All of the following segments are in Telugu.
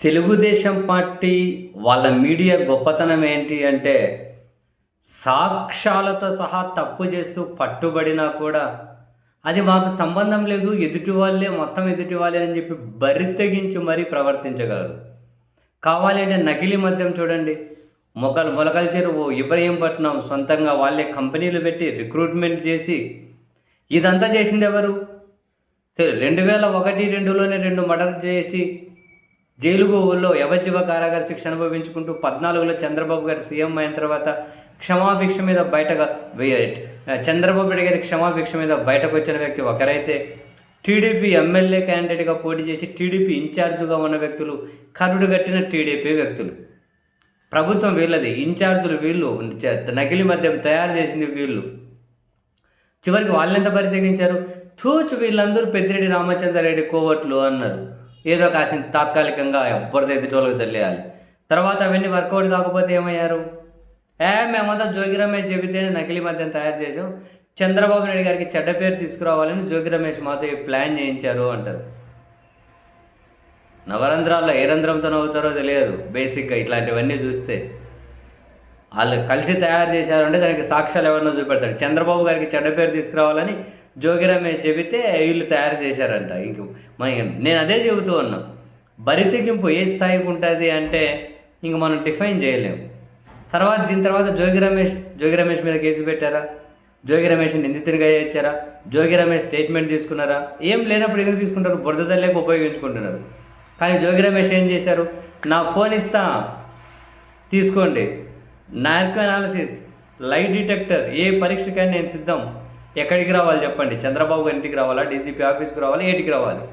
తెలుగుదేశం పార్టీ వాళ్ళ మీడియా గొప్పతనం ఏంటి అంటే సాక్ష్యాలతో సహా తప్పు చేస్తూ పట్టుబడినా కూడా అది మాకు సంబంధం లేదు ఎదుటి వాళ్ళే మొత్తం ఎదుటి వాళ్ళే అని చెప్పి బరితెగించి మరీ ప్రవర్తించగలరు. కావాలి అంటే నకిలీ మద్యం చూడండి. మొగలు మొలకల చెరువు ఇబ్రహీంపట్నం సొంతంగా వాళ్ళే కంపెనీలు పెట్టి రిక్రూట్మెంట్ చేసి ఇదంతా చేసింది ఎవరు? రెండు వేల ఒకటి రెండులోనే రెండు మర్డర్ చేసి జైలుగోవుల్లో యవజీవ కారాగార శిక్ష అనుభవించుకుంటూ పద్నాలుగులో చంద్రబాబు గారు సీఎం అయిన తర్వాత క్షమాభిక్ష మీద బయటగా చంద్రబాబు నాయుడు గారి క్షమాభిక్ష మీద బయటకు వచ్చిన వ్యక్తి ఒకరైతే టీడీపీ ఎమ్మెల్యే క్యాండిడేట్గా పోటీ చేసి టీడీపీ ఇన్ఛార్జుగా ఉన్న వ్యక్తులు కరుడు కట్టిన టీడీపీ వ్యక్తులు. ప్రభుత్వం వీళ్ళది ఇన్ఛార్జులు వీళ్ళు నకిలీ మద్యం తయారు చేసింది వీళ్ళు. చివరికి వాళ్ళెంత పరిత్యగించారు తూచు వీళ్ళందరూ పెద్దిరెడ్డి రామచంద్రారెడ్డి కోవట్లు అన్నారు. ఏదో కాసిన తాత్కాలికంగా ఎవ్వరిది ఎదుటోళ్ళకి చల్లేయాలి తర్వాత అవన్నీ వర్కౌట్ కాకపోతే ఏమయ్యారు? ఏ మేమంతా జోగి రమేష్ చెబితేనే నకిలీ మద్యం తయారు చేసాం చంద్రబాబు నాయుడు గారికి చెడ్డ పేరు తీసుకురావాలని జోగి రమేష్ మాతో ప్లాన్ చేయించారు అంటారు. నవరంధ్రాల్లో ఏ రంధ్రంతో నవ్వుతారో తెలియదు. బేసిక్గా ఇట్లాంటివన్నీ చూస్తే. వాళ్ళు కలిసి తయారు చేశారు అంటే దానికి సాక్ష్యాలు ఎవరినో చూపెడతారు. చంద్రబాబు గారికి చెడ్డ పేరు తీసుకురావాలని జోగి రమేష్ చెబితే వీళ్ళు తయారు చేశారంట. ఇంక మన నేను అదే చెబుతూ ఉన్నా. బరితెగింపు ఏ స్థాయికి ఉంటుంది అంటే ఇంక మనం డిఫైన్ చేయలేము. తర్వాత దీని తర్వాత జోగి రమేష్ జోగి రమేష్ మీద కేసు పెట్టారా? జోగి రమేష్ నిందితుడిగా ఇచ్చారా జోగి రమేష్ స్టేట్మెంట్ తీసుకున్నారా? ఏం లేనప్పుడు ఎందుకు తీసుకుంటారు? బురద జల్లేక ఉపయోగించుకుంటున్నారు. కానీ జోగి రమేష్ ఏం చేశారు? నా ఫోన్ ఇస్తా. తీసుకోండి. నార్కో అనాలిసిస్ లైట్ డిటెక్టర్ ఏ పరీక్షకైనా నేను సిద్ధం. ఎక్కడికి రావాలి చెప్పండి? చంద్రబాబు గారి ఇంటికి రావాలా? డీసీపీ ఆఫీస్కి రావాలా? ఏటికి రావాలి?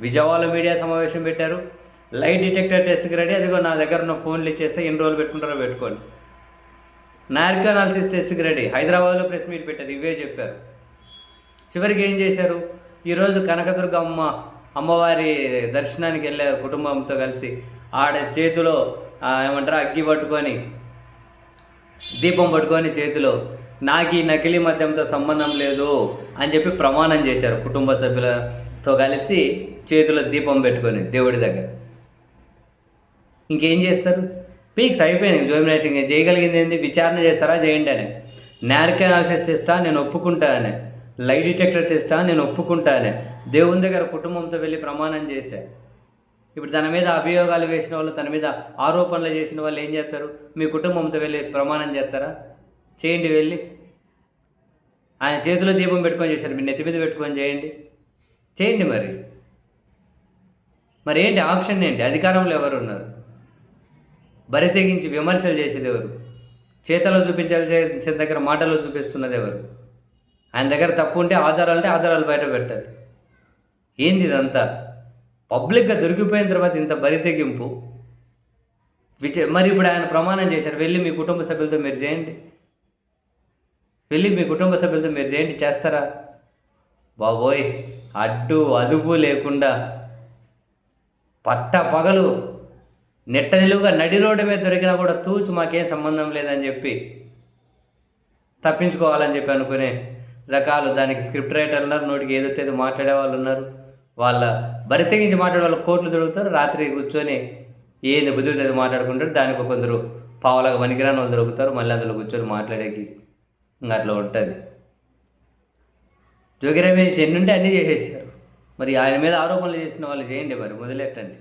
విజయవాడలో మీడియా సమావేశం పెట్టారు. లైట్ డిటెక్టర్ టెస్ట్కి రెడీ. అదిగో నా దగ్గర ఉన్న ఫోన్లు ఇచ్చేస్తే ఎన్ని రోజులు పెట్టుకుంటారో పెట్టుకోండి. నార్కో అనాలిసిస్ టెస్ట్కి రెడీ. హైదరాబాద్లో ప్రెస్ మీట్ పెట్టారు. ఇవే చెప్పారు. చివరికి ఏం చేశారు? ఈరోజు కనకదుర్గ అమ్మ అమ్మవారి దర్శనానికి వెళ్ళారు కుటుంబంతో కలిసి. ఆడ చేతిలో ఏమంటారు అగ్గి పట్టుకొని దీపం పట్టుకొని చేతిలో నాకు ఈ నకిలీ మద్యంతో సంబంధం లేదు అని చెప్పి ప్రమాణం చేశారు కుటుంబ సభ్యులతో కలిసి చేతిలో దీపం పెట్టుకొని దేవుడి దగ్గర. ఇంకేం చేస్తారు? పీక్స్ అయిపోయింది జోమినేషన్ చేయగలిగింది ఏంది? విచారణ చేస్తారా? చేయండి అని. నార్క్ అనాలిసిస్ టెస్టా నేను ఒప్పుకుంటా అని. లైట్ డిటెక్టర్ టెస్టా నేను ఒప్పుకుంటా అని. దేవుని దగ్గర కుటుంబంతో వెళ్ళి ప్రమాణం చేశా. ఇప్పుడు తన మీద అభియోగాలు వేసిన వాళ్ళు తన మీద ఆరోపణలు చేసిన వాళ్ళు ఏం చేస్తారు? మీ కుటుంబంతో వెళ్ళి ప్రమాణం చేస్తారా? చేయండి వెళ్ళి. ఆయన చేతిలో దీపం పెట్టుకొని చేశారు. మీ నెత్తి మీద పెట్టుకొని చేయండి. చేయండి మరి. మరి ఏంటి? ఆప్షన్ ఏంటి? అధికారంలో ఎవరు ఉన్నారు? బరి తెగించి విమర్శలు చేసేది ఎవరు? చేతలో చూపించాల్సిన దగ్గర మాటలో చూపిస్తున్నది ఎవరు? ఆయన దగ్గర తప్పు ఉంటే ఆధారాలు అంటే ఆధారాలు బయట పెట్టాలి ఏంది ఇదంతా? పబ్లిక్గా దొరికిపోయిన తర్వాత ఇంత బరి తెగింపు? విచ మరి ఇప్పుడు ఆయన ప్రమాణం చేశారు. వెళ్ళి మీ కుటుంబ సభ్యులతో మీరు చేయండి. వెళ్ళి మీ కుటుంబ సభ్యులతో మీరు చేయండి చేస్తారా? బాబోయ్ అడ్డు అదుపు లేకుండా పట్ట పగలు నెట్ట నిలువుగా నడి రోడ్డు మీద దొరికినా కూడా తూచు మాకేం సంబంధం లేదని చెప్పి తప్పించుకోవాలని చెప్పి అనుకునే రకాలు దానికి స్క్రిప్ట్ రైటర్ ఉన్నారు నోటికి ఏదైతే ఏదో మాట్లాడే వాళ్ళు ఉన్నారు వాళ్ళ బరి తెగించి మాట్లాడే వాళ్ళు కోట్లు దొరుకుతారు రాత్రి కూర్చొని ఏంది బుద్ధి మాట్లాడుకుంటారు దానికి కొందరు పావులాగా వనికిరాని వాళ్ళు దొరుకుతారు మళ్ళీ అందులో కూర్చొని మాట్లాడేకి ఇంకా అట్లా ఉంటుంది. జోగి రమేష్ ఎన్నుంటే అన్నీ చేసేసారు మరి ఆయన మీద ఆరోపణలు చేసిన వాళ్ళు చేయండి మరి మొదలెట్టండి